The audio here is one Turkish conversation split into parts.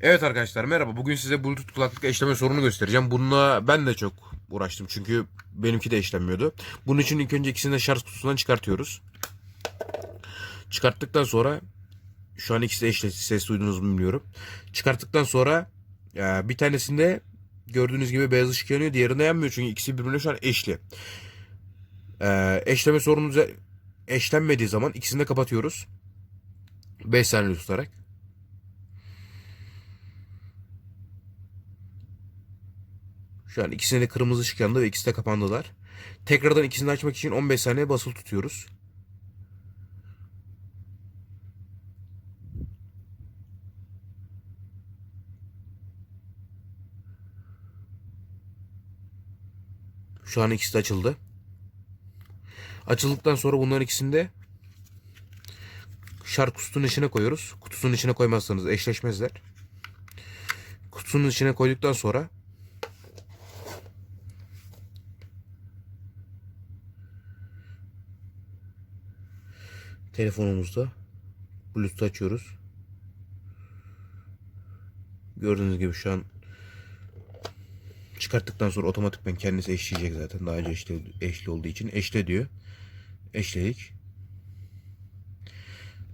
Evet arkadaşlar merhaba. Bugün size Bluetooth kulaklık eşleme sorunu göstereceğim. Bununla ben de çok uğraştım çünkü benimki de eşlenmiyordu. Bunun için ilk önce ikisini de şarj kutusundan çıkartıyoruz. Çıkarttıktan sonra şu an ikisi de eşli ses duydunuz mu bilmiyorum. Çıkarttıktan sonra e, bir tanesinde gördüğünüz gibi beyaz ışık yanıyor. Diğerinde yanmıyor çünkü ikisi birbirine şu an eşli. Eşleme sorunu üze- eşlenmediği zaman ikisini de kapatıyoruz. 5 saniye tutarak. Şu an ikisine de kırmızı ışık yandı ve ikisi de kapandılar. Tekrardan ikisini açmak için 15 saniye basılı tutuyoruz. Şu an ikisi de açıldı. Açıldıktan sonra bunların ikisini de şarj kutusunun içine koyuyoruz. Kutusunun içine koymazsanız eşleşmezler. Kutusunun içine koyduktan sonra telefonumuzda Bluetooth açıyoruz. Gördüğünüz gibi şu an çıkarttıktan sonra otomatikman kendisi eşleyecek zaten. Daha önce eşli, eşli olduğu için eşle diyor. Eşledik.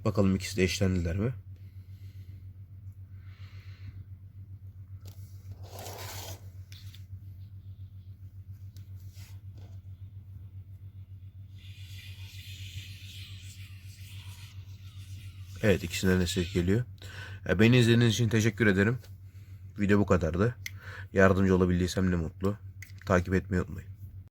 Bakalım ikisi de eşlendiler mi? Evet ikisinden de ses geliyor. E, Beni izlediğiniz için teşekkür ederim. Video bu kadardı. Yardımcı olabildiysem ne mutlu. Takip etmeyi unutmayın.